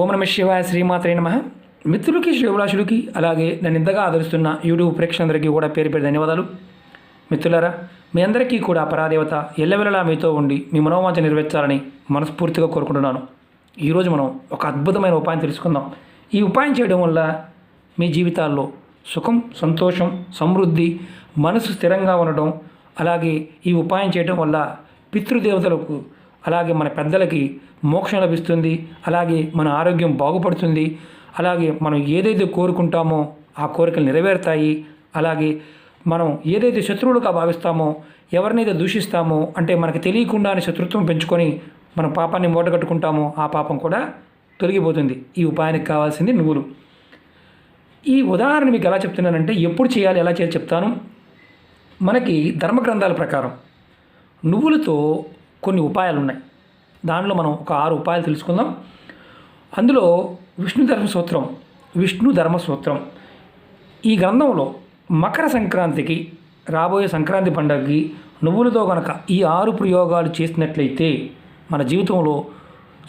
ఓం నమ శివాయ శ్రీమాత్రే నమ. మిత్రులకి శ్రీభిలాషులకి అలాగే నన్ను ఇంతగా ఆదరిస్తున్న యూట్యూబ్ ప్రేక్షకులందరికీ కూడా పేరు పేరు ధన్యవాదాలు. మిత్రులారా మీ అందరికీ కూడా పరాదేవత ఎల్లవెల్లలా మీతో ఉండి మీ మనోవాంఛ నెరవేర్చాలని మనస్ఫూర్తిగా కోరుకుంటున్నాను. ఈరోజు మనం ఒక అద్భుతమైన ఉపాయం తెలుసుకుందాం. ఈ ఉపాయం చేయడం వల్ల మీ జీవితాల్లో సుఖం సంతోషం సమృద్ధి మనసు స్థిరంగా ఉండడం అలాగే ఈ ఉపాయం చేయడం వల్ల పితృదేవతలకు అలాగే మన పెద్దలకి మోక్షం లభిస్తుంది అలాగే మన ఆరోగ్యం బాగుపడుతుంది అలాగే మనం ఏదైతే కోరుకుంటామో ఆ కోరికలు నెరవేరుతాయి అలాగే మనం ఏదైతే శత్రువులుగా భావిస్తామో ఎవరినైతే దూషిస్తామో అంటే మనకు తెలియకుండానే శత్రుత్వం పెంచుకొని మన పాపాన్ని మూటగట్టుకుంటామో ఆ పాపం కూడా తొలగిపోతుంది. ఈ ఉపాయానికి కావాల్సింది నువ్వులు. ఈ ఉదాహరణ మీకు ఎలా చెప్తున్నానంటే ఎప్పుడు చేయాలి ఎలా చేయాలి చెప్తాను. మనకి ధర్మ గ్రంథాల ప్రకారం నువ్వులతో కొన్ని ఉపాయాలు ఉన్నాయి దానిలో మనం ఒక ఆరు ఉపాయాలు తెలుసుకుందాం. అందులో విష్ణు ధర్మ సూత్రం విష్ణు ధర్మ సూత్రం. ఈ గ్రంథంలో మకర సంక్రాంతికి రాబోయే సంక్రాంతి పండుగకి నువ్వులతో కనుక ఈ ఆరు ప్రయోగాలు చేసినట్లయితే మన జీవితంలో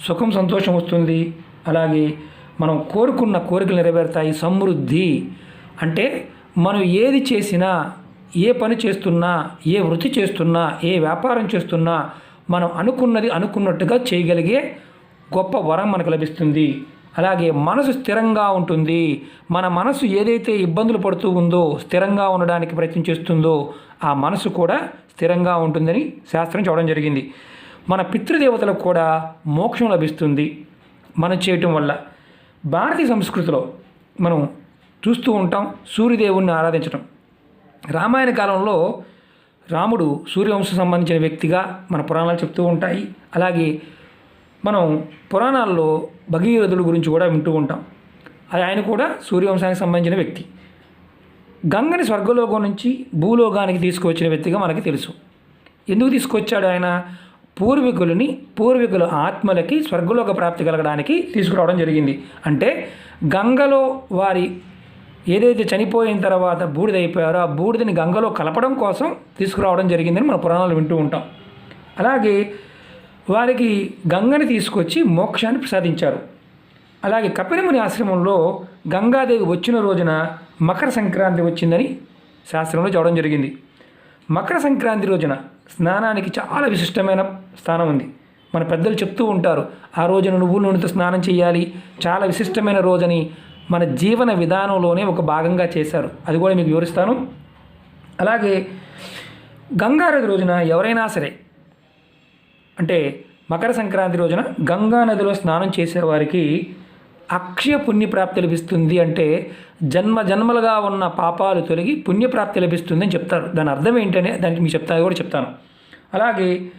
సుఖం సంతోషం వస్తుంది. అలాగే మనం కోరుకున్న కోరికలు నెరవేరుతాయి. సమృద్ధి అంటే మనం ఏది చేసినా ఏ పని చేస్తున్నా ఏ వృత్తి చేస్తున్నా ఏ వ్యాపారం చేస్తున్నా మనం అనుకున్నది అనుకున్నట్టుగా చేయగలిగే గొప్ప వరం మనకు లభిస్తుంది. అలాగే మనసు స్థిరంగా ఉంటుంది. మన మనసు ఏదైతే ఇబ్బందులు పడుతూ ఉందో స్థిరంగా ఉండడానికి ప్రయత్నం చేస్తుందో ఆ మనసు కూడా స్థిరంగా ఉంటుందని శాస్త్రం చూడడం జరిగింది. మన పితృదేవతలకు కూడా మోక్షం లభిస్తుంది మనం చేయటం వల్ల. భారతీయ సంస్కృతిలో మనం చూస్తూ ఉంటాం సూర్యదేవుణ్ణి ఆరాధించడం రామాయణ కాలంలో రాముడు సూర్యవంశం సంబంధించిన వ్యక్తిగా మన పురాణాలు చెప్తూ ఉంటాయి. అలాగే మనం పురాణాల్లో భగీరథుడు గురించి కూడా వింటూ ఉంటాం. అది ఆయన కూడా సూర్యవంశానికి సంబంధించిన వ్యక్తి. గంగని స్వర్గలోకం నుంచి భూలోకానికి తీసుకువచ్చిన వ్యక్తిగా మనకి తెలుసు. ఎందుకు తీసుకొచ్చాడు ఆయన? పూర్వీకులని పూర్వీకుల ఆత్మలకి స్వర్గలోక ప్రాప్తి కలగడానికి తీసుకురావడం జరిగింది. అంటే గంగలో వారి ఏదైతే చనిపోయిన తర్వాత బూడిద అయిపోయారో ఆ బూడిదని గంగలో కలపడం కోసం తీసుకురావడం జరిగిందని మన పురాణాలు వింటూ ఉంటాం. అలాగే వారికి గంగని తీసుకొచ్చి మోక్షాన్ని ప్రసాదించారు. అలాగే కపిలముని ఆశ్రమంలో గంగాదేవి వచ్చిన రోజున మకర సంక్రాంతి వచ్చిందని శాస్త్రంలో చెప్పడం జరిగింది. మకర సంక్రాంతి రోజున స్నానానికి చాలా విశిష్టమైన స్థానం ఉంది. మన పెద్దలు చెప్తూ ఉంటారు ఆ రోజున నువ్వుల నూనెతో స్నానం చేయాలి చాలా విశిష్టమైన రోజని మన జీవన విధానంలోనే ఒక భాగంగా చేశారు. అది కూడా మీకు వివరిస్తాను. అలాగే గంగారథి రోజున ఎవరైనా సరే అంటే మకర సంక్రాంతి రోజున గంగా నదిలో స్నానం చేసేవారికి అక్షయ పుణ్యప్రాప్తి లభిస్తుంది అంటే జన్మ జన్మలుగా ఉన్న పాపాలు తొలగి పుణ్యప్రాప్తి లభిస్తుంది అని చెప్తారు. దాని అర్థం ఏంటనే దానికి మీకు చెప్తా కూడా చెప్తాను. అలాగే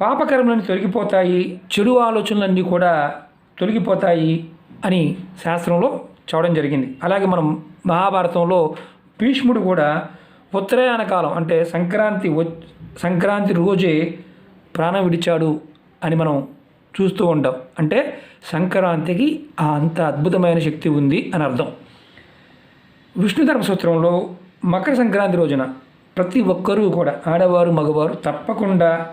పాపకర్మలన్నీ తొలగిపోతాయి చెడు ఆలోచనలన్నీ కూడా తొలగిపోతాయి. అని శాస్త్రంలో చెప్పడం జరిగింది. అలాగే మనం మహాభారతంలో భీష్ముడు కూడా ఉత్తరాయణ కాలం అంటే సంక్రాంతి వ సంక్రాంతి రోజే ప్రాణం విడిచాడు అని మనం చూస్తూ ఉంటాం అంటే సంక్రాంతికి ఆ అంత అద్భుతమైన శక్తి ఉంది అని అర్థం. విష్ణు ధర్మసూత్రంలో మకర సంక్రాంతి రోజున ప్రతి ఒక్కరూ కూడా ఆడవారు మగవారు తప్పకుండా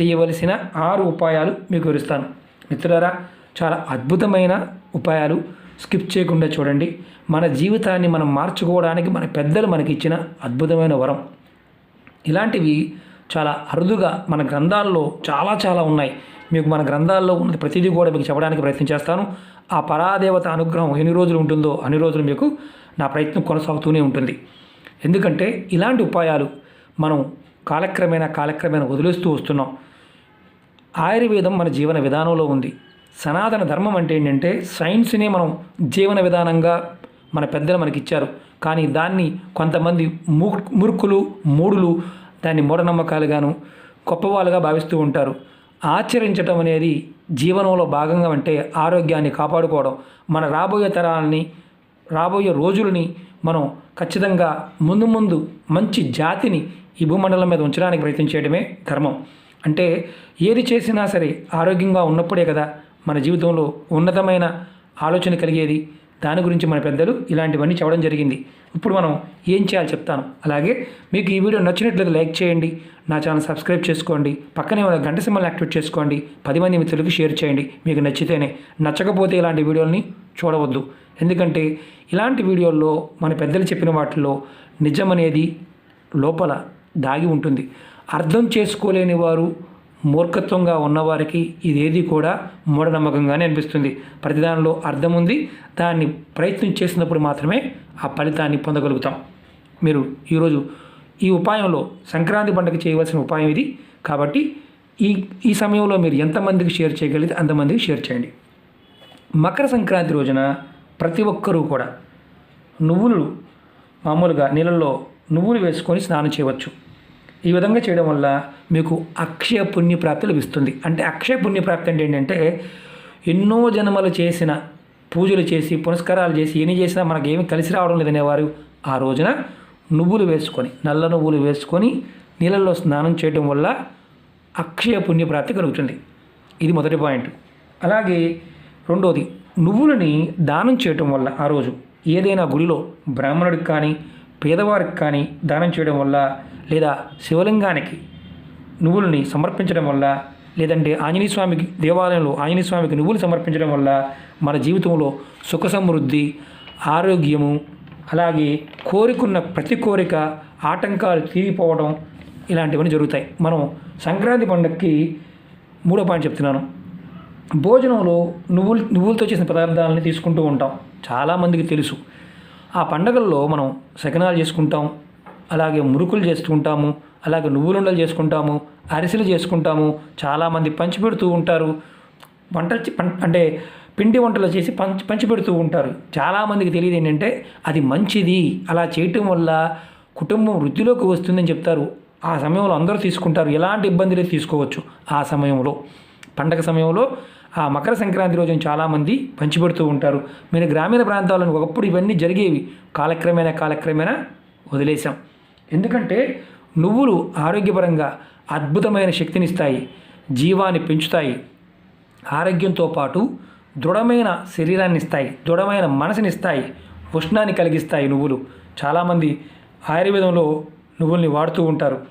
చేయవలసిన ఆరు ఉపాయాలు మీకు వివరిస్తాను. మిత్రులారా చాలా అద్భుతమైన ఉపాయాలు స్కిప్ చేయకుండా చూడండి. మన జీవితాన్ని మనం మార్చుకోవడానికి మన పెద్దలు మనకి ఇచ్చిన అద్భుతమైన వరం. ఇలాంటివి చాలా అరుదుగా మన గ్రంథాల్లో చాలా చాలా ఉన్నాయి. మీకు మన గ్రంథాల్లో ఉన్న ప్రతిదీ కూడా మీకు చెప్పడానికి ప్రయత్నం చేస్తాను. ఆ పరాదేవత అనుగ్రహం ఎన్ని రోజులు ఉంటుందో అన్ని రోజులు మీకు నా ప్రయత్నం కొనసాగుతూనే ఉంటుంది. ఎందుకంటే ఇలాంటి ఉపాయాలు మనం కాలక్రమేణా కాలక్రమేణా వదిలేస్తూ వస్తున్నాం. ఆయుర్వేదం మన జీవన విధానంలో ఉంది. సనాతన ధర్మం అంటే ఏంటంటే సైన్స్నే మనం జీవన విధానంగా మన పెద్దలు మనకి ఇచ్చారు. కానీ దాన్ని కొంతమంది మూ మురుకులు మూడులు దాన్ని మూఢనమ్మకాలుగాను గొప్పవాళ్ళుగా భావిస్తూ ఉంటారు. ఆచరించడం అనేది జీవనంలో భాగంగా అంటే ఆరోగ్యాన్ని కాపాడుకోవడం మన రాబోయే తరాలని రాబోయే రోజులని మనం ఖచ్చితంగా ముందు ముందు మంచి జాతిని ఈ భూమండలం మీద ఉంచడానికి ప్రయత్నం చేయడమే ధర్మం. అంటే ఏది చేసినా సరే ఆరోగ్యంగా ఉన్నప్పుడే కదా మన జీవితంలో ఉన్నతమైన ఆలోచన కలిగేది. దాని గురించి మన పెద్దలు ఇలాంటివన్నీ చెప్పడం జరిగింది. ఇప్పుడు మనం ఏం చేయాలో చెప్తాను. అలాగే మీకు ఈ వీడియో నచ్చినట్లయితే లైక్ చేయండి. నా ఛానల్ సబ్స్క్రైబ్ చేసుకోండి. పక్కనే ఉన్న గంట సింబల్ యాక్టివేట్ చేసుకోండి. పది మంది మిత్రులకు షేర్ చేయండి. మీకు నచ్చితేనే. నచ్చకపోతే ఇలాంటి వీడియోని చూడవద్దు. ఎందుకంటే ఇలాంటి వీడియోల్లో మన పెద్దలు చెప్పిన వాటిల్లో నిజం అనేది లోపల దాగి ఉంటుంది. అర్థం చేసుకోలేని వారు మూర్ఖత్వంగా ఉన్నవారికి ఇదేది కూడా మూఢనమ్మకంగానే అనిపిస్తుంది. ప్రతిదానిలో అర్థం ఉంది. దాన్ని ప్రయత్నం చేసినప్పుడు మాత్రమే ఆ ఫలితాన్ని పొందగలుగుతాం. మీరు ఈరోజు ఈ ఉపాయంలో సంక్రాంతి పండుగ చేయవలసిన ఉపాయం ఇది. కాబట్టి ఈ ఈ సమయంలో మీరు ఎంతమందికి షేర్ చేయగలిగితే అంతమందికి షేర్ చేయండి. మకర సంక్రాంతి రోజున ప్రతి ఒక్కరూ కూడా నువ్వులు మామూలుగా నీళ్ళల్లో నువ్వులు వేసుకొని స్నానం చేయవచ్చు. ఈ విధంగా చేయడం వల్ల మీకు అక్షయ పుణ్యప్రాప్తి లభిస్తుంది. అంటే అక్షయ పుణ్యప్రాప్తి అంటే ఏంటంటే ఎన్నో జన్మలు చేసిన పూజలు చేసి పునస్కారాలు చేసి ఎన్ని చేసినా మనకి ఏమి కలిసి రావడం లేదనేవారు ఆ రోజున నువ్వులు వేసుకొని నల్ల నువ్వులు వేసుకొని నీళ్ళల్లో స్నానం చేయడం వల్ల అక్షయ పుణ్యప్రాప్తి కలుగుతుంది. ఇది మొదటి పాయింట్. అలాగే రెండోది నువ్వులని దానం చేయటం వల్ల ఆ రోజు ఏదైనా గుడిలో బ్రాహ్మణుడికి కానీ పేదవారికి కానీ దానం చేయడం వల్ల లేదా శివలింగానికి నువ్వులని సమర్పించడం వల్ల లేదంటే ఆంజనేయ స్వామికి దేవాలయంలో ఆంజనేయ స్వామికి నువ్వులు సమర్పించడం వల్ల మన జీవితంలో సుఖ సమృద్ధి ఆరోగ్యము అలాగే కోరికున్న ప్రతి కోరిక ఆటంకాలు తీరిపోవడం ఇలాంటివన్నీ జరుగుతాయి. మనం సంక్రాంతి పండుగకి మూడో పాయింట్ చెప్తున్నాను. భోజనంలో నువ్వులు నువ్వులతో చేసిన పదార్థాలని తీసుకుంటూ ఉంటాం. చాలామందికి తెలుసు. ఆ పండగల్లో మనం సకినాలు చేసుకుంటాం అలాగే మురుకులు చేసుకుంటాము అలాగే నువ్వులుండలు చేసుకుంటాము అరిసెలు చేసుకుంటాము చాలామంది పంచిపెడుతూ ఉంటారు. వంటలు అంటే పిండి వంటలు చేసి పంచి పంచిపెడుతూ ఉంటారు. చాలామందికి తెలియదు ఏంటంటే అది మంచిది అలా చేయటం వల్ల కుటుంబం వృద్ధిలోకి వస్తుందని చెప్తారు. ఆ సమయంలో అందరూ తీసుకుంటారు. ఎలాంటి ఇబ్బంది లేదు తీసుకోవచ్చు ఆ సమయంలో. పండగ సమయంలో ఆ మకర సంక్రాంతి రోజున చాలామంది పంచిపెడుతూ ఉంటారు. మీరు గ్రామీణ ప్రాంతాలను ఒకప్పుడు ఇవన్నీ జరిగేవి. కాలక్రమేణా కాలక్రమేణా వదిలేశాం. ఎందుకంటే నువ్వులు ఆరోగ్యపరంగా అద్భుతమైన శక్తినిస్తాయి. జీవాన్ని పెంచుతాయి. ఆరోగ్యంతో పాటు దృఢమైన శరీరాన్ని ఇస్తాయి దృఢమైన మనసుని ఇస్తాయి ఉష్ణాన్ని కలిగిస్తాయి నువ్వులు. చాలామంది ఆయుర్వేదంలో నువ్వుల్ని వాడుతూ ఉంటారు.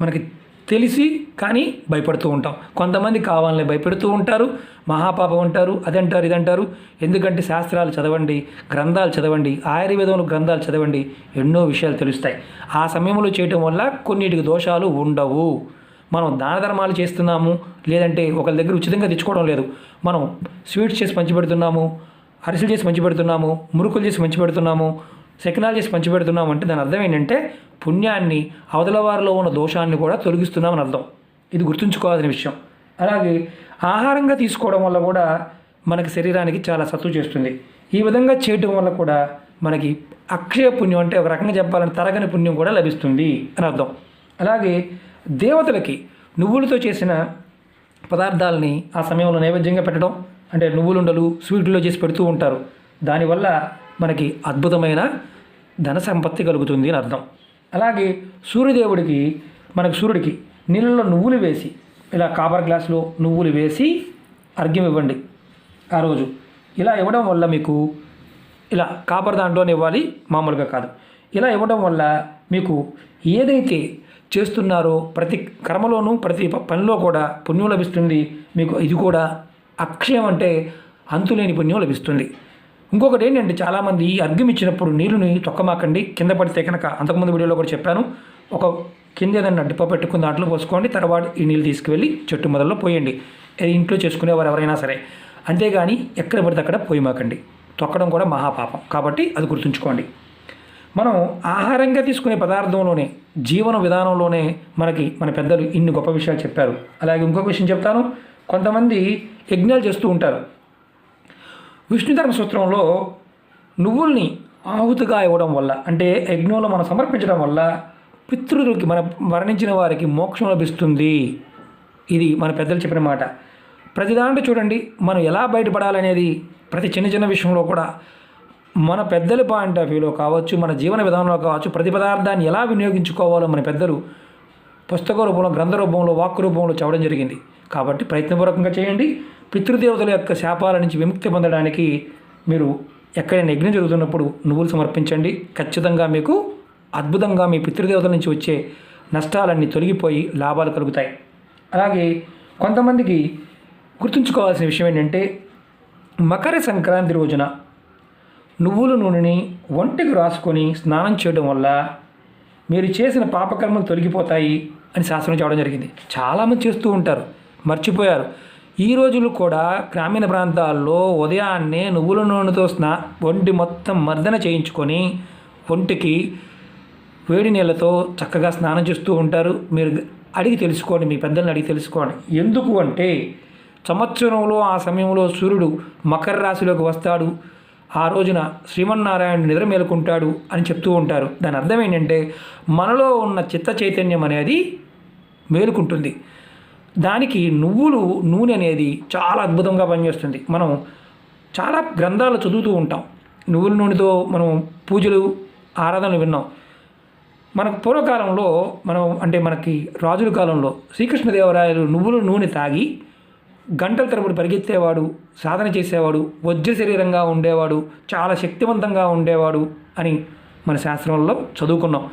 మనకి తెలిసి కానీ భయపడుతూ ఉంటాం. కొంతమంది కావాలని భయపెడుతూ ఉంటారు మహాపాపం అంటారు అదంటారు ఇదంటారు. ఎందుకంటే శాస్త్రాలు చదవండి గ్రంథాలు చదవండి ఆయుర్వేదంలో గ్రంథాలు చదవండి ఎన్నో విషయాలు తెలుస్తాయి. ఆ సమయంలో చేయటం వల్ల కొన్నిటికి దోషాలు ఉండవు. మనం దాన ధర్మాలు చేస్తున్నాము లేదంటే ఒకరి దగ్గర ఉచితంగా తెచ్చుకోవడం లేదు. మనం స్వీట్స్ చేసి పంచిపెడుతున్నాము అరిసెలు చేసి పంచిపెడుతున్నాము మురుకులు చేసి పంచిపెడుతున్నాము సెకనాలు చేసి పంచిపెడుతున్నాము అంటే దాని అర్థం ఏంటంటే పుణ్యాన్ని అవతల వారిలో ఉన్న దోషాన్ని కూడా తొలగిస్తున్నామని అర్థం. ఇది గుర్తుంచుకోవాల్సిన విషయం. అలాగే ఆహారంగా తీసుకోవడం వల్ల కూడా మనకి శరీరానికి చాలా సత్తు చేస్తుంది. ఈ విధంగా చేయటం వల్ల కూడా మనకి అక్షయ పుణ్యం అంటే ఒక రకంగా చెప్పాలంటే తరగని పుణ్యం కూడా లభిస్తుంది అని అర్థం. అలాగే దేవతలకి నువ్వులతో చేసిన పదార్థాలని ఆ సమయంలో నైవేద్యంగా పెట్టడం అంటే నువ్వులుండలు స్వీట్లో చేసి పెడుతూ ఉంటారు. దానివల్ల మనకి అద్భుతమైన ధన సంపత్తి కలుగుతుంది అని అర్థం. అలాగే సూర్యదేవుడికి మనకు సూర్యుడికి నీళ్ళలో నువ్వులు వేసి ఇలా కాపర్ గ్లాసులో నువ్వులు వేసి అర్ఘ్యం ఇవ్వండి ఆ రోజు. ఇలా ఇవ్వడం వల్ల మీకు ఇలా కాపర్ దాంట్లోనే ఇవ్వాలి మామూలుగా కాదు. ఇలా ఇవ్వడం వల్ల మీకు ఏదైతే చేస్తున్నారో ప్రతి కర్మలోనూ ప్రతి పనిలో కూడా పుణ్యం లభిస్తుంది. మీకు ఇది కూడా అక్షయం అంటే అంతులేని పుణ్యం లభిస్తుంది. ఇంకొకటి ఏంటంటే చాలామంది ఈ అర్ఘ్యం ఇచ్చినప్పుడు నీళ్ళని తొక్కమాకండి. కింద పడితే కనుక అంతకుముందు వీడియోలో కూడా చెప్పాను. ఒక కింద ఏదైనా డిప్ప పెట్టుకుని దాంట్లో పోసుకోండి తర్వాత ఈ నీళ్ళు తీసుకువెళ్ళి చెట్టు మొదల్లో పోయండి. ఇంట్లో చేసుకునేవారు ఎవరైనా సరే. అంతేగాని ఎక్కడ పడితే అక్కడ పోయమాకండి తొక్కడం కూడా మహాపాపం. కాబట్టి అది గుర్తుంచుకోండి. మనం ఆహారంగా తీసుకునే పదార్థంలోనే జీవన విధానంలోనే మనకి మన పెద్దలు ఇన్ని గొప్ప విషయాలు చెప్పారు. అలాగే ఇంకొక విషయం చెప్తాను. కొంతమంది యజ్ఞాలు చేస్తూ ఉంటారు. విష్ణుధర్మ సూత్రంలో నువ్వుల్ని ఆహుతిగా ఇవ్వడం వల్ల అంటే యజ్ఞంలో మనం సమర్పించడం వల్ల పితృలకి మన మరణించిన వారికి మోక్షం లభిస్తుంది. ఇది మన పెద్దలు చెప్పిన మాట. ప్రతి దాంట్లో చూడండి మనం ఎలా బయటపడాలనేది ప్రతి చిన్న చిన్న విషయంలో కూడా మన పెద్దల పాయింట్ ఆఫ్ వ్యూలో కావచ్చు మన జీవన విధానంలో కావచ్చు ప్రతి పదార్థాన్ని ఎలా వినియోగించుకోవాలో మన పెద్దలు పుస్తక రూపంలో గ్రంథ రూపంలో వాక్ రూపంలో చెప్పడం జరిగింది. కాబట్టి ప్రయత్నపూర్వకంగా చేయండి. పితృదేవతల యొక్క శాపాల నుంచి విముక్తి పొందడానికి మీరు ఎక్కడైనా యజ్ఞం జరుగుతున్నప్పుడు నువ్వులు సమర్పించండి. ఖచ్చితంగా మీకు అద్భుతంగా మీ పితృదేవతల నుంచి వచ్చే నష్టాలన్నీ తొలగిపోయి లాభాలు కలుగుతాయి. అలాగే కొంతమందికి గుర్తుంచుకోవాల్సిన విషయం ఏంటంటే మకర సంక్రాంతి రోజున నువ్వుల నూనెని ఒంటికి రాసుకొని స్నానం చేయడం వల్ల మీరు చేసిన పాపకర్మలు తొలగిపోతాయి అని శాస్త్రం చెప్పడం జరిగింది. చాలామంది చేస్తూ ఉంటారు మర్చిపోయారు. ఈ రోజులు కూడా గ్రామీణ ప్రాంతాల్లో ఉదయాన్నే నువ్వుల నూనెతో స్నా ఒంటి మొత్తం మర్దన చేయించుకొని ఒంటికి వేడి నీళ్ళతో చక్కగా స్నానం చేస్తూ ఉంటారు. మీరు అడిగి తెలుసుకోండి మీ పెద్దల్ని అడిగి తెలుసుకోండి. ఎందుకు అంటే సంవత్సరంలో ఆ సమయంలో సూర్యుడు మకర రాశిలోకి వస్తాడు. ఆ రోజున శ్రీమన్నారాయణ నిద్ర మేలుకుంటాడు అని చెప్తూ ఉంటారు. దాని అర్థం ఏంటంటే మనలో ఉన్న చిత్త చైతన్యం అనేది మేలుకుంటుంది. దానికి నువ్వులు నూనె అనేది చాలా అద్భుతంగా పనిచేస్తుంది. మనం చాలా గ్రంథాలు చదువుతూ ఉంటాం. నువ్వుల నూనెతో మనం పూజలు ఆరాధనలు విన్నాం. మనకు పూర్వకాలంలో మనం అంటే మనకి రాజుల కాలంలో శ్రీకృష్ణదేవరాయలు నువ్వుల నూనె తాగి గంటల తరబడి పరిగెత్తేవాడు సాధన చేసేవాడు వజ్ర శరీరంగా ఉండేవాడు చాలా శక్తివంతంగా ఉండేవాడు అని మన శాస్త్రంలో చదువుకున్నాం.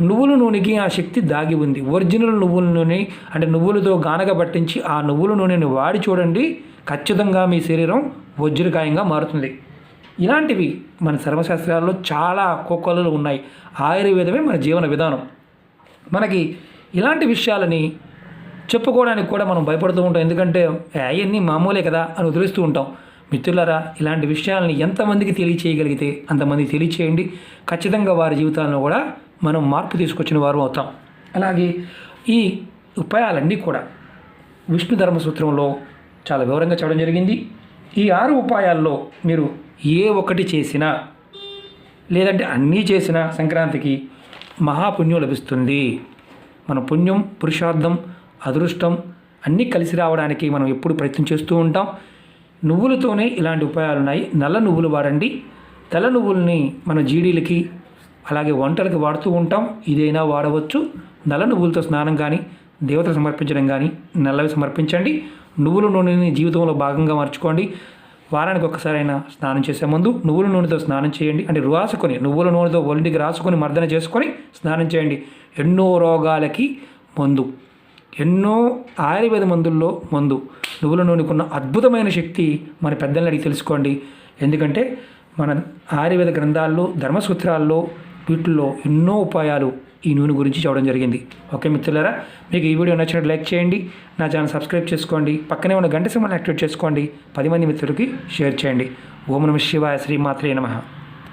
నువ్వుల నూనెకి ఆ శక్తి దాగి ఉంది. ఒరిజినల్ నువ్వుల నూనె అంటే నువ్వులతో గానగ పట్టించి ఆ నువ్వుల నూనెని వాడి చూడండి ఖచ్చితంగా మీ శరీరం వజ్రకాయంగా మారుతుంది. ఇలాంటివి మన సర్వశాస్త్రాల్లో చాలా కోకొలలు ఉన్నాయి. ఆయుర్వేదమే మన జీవన విధానం. మనకి ఇలాంటి విషయాలని చెప్పుకోవడానికి కూడా మనం భయపడుతూ ఉంటాం. ఎందుకంటే అవన్నీ మామూలే కదా అని వదిలేస్తూ ఉంటాం. మిత్రులారా ఇలాంటి విషయాలని ఎంతమందికి తెలియచేయగలిగితే అంతమందికి తెలియచేయండి. ఖచ్చితంగా వారి జీవితాలను కూడా మనం మార్పు తీసుకొచ్చిన వారు అవుతాం. అలాగే ఈ ఉపాయాలన్నీ కూడా విష్ణు ధర్మసూత్రంలో చాలా వివరంగా చెప్పడం జరిగింది. ఈ ఆరు ఉపాయాల్లో మీరు ఏ ఒకటి చేసినా లేదంటే అన్నీ చేసిన సంక్రాంతికి మహాపుణ్యం లభిస్తుంది. మన పుణ్యం పురుషార్థం అదృష్టం అన్నీ కలిసి రావడానికి మనం ఎప్పుడు ప్రయత్నం చేస్తూ ఉంటాం. నువ్వులతోనే ఇలాంటి ఉపాయాలు ఉన్నాయి. నల్ల నువ్వులు వాడండి. తెల్ల నువ్వుల్ని మన జీడీలకి అలాగే వంటలకి వాడుతూ ఉంటాం. ఇదైనా వాడవచ్చు. నల్ల నువ్వులతో స్నానం కానీ దేవతలు సమర్పించడం కానీ నల్లవి సమర్పించండి. నువ్వుల నూనెని జీవితంలో భాగంగా మార్చుకోండి. వారానికి ఒక్కసారైనా స్నానం చేసే ముందు నువ్వుల నూనెతో స్నానం చేయండి. అంటే రాసుకొని నువ్వుల నూనెతో ఒంటికి రాసుకొని మర్దన చేసుకొని స్నానం చేయండి. ఎన్నో రోగాలకి మందు. ఎన్నో ఆయుర్వేద మందుల్లో మందు. నువ్వుల నూనెకున్న అద్భుతమైన శక్తి మన పెద్దల్ని అడిగి తెలుసుకోండి. ఎందుకంటే మన ఆయుర్వేద గ్రంథాల్లో ధర్మసూత్రాల్లో వీటిల్లో ఎన్నో ఉపాయాలు ఈ నూనె గురించి చెప్పడం జరిగింది. ఓకే మిత్రులారా? మీకు ఈ వీడియో నచ్చినట్టు లైక్ చేయండి. నా ఛానల్ సబ్స్క్రైబ్ చేసుకోండి. పక్కనే ఉన్న గంట సింబల్ యాక్టివేట్ చేసుకోండి. పది మంది మిత్రులకి షేర్ చేయండి. ఓం నమ శివాయ శ్రీమాత్రే నమః.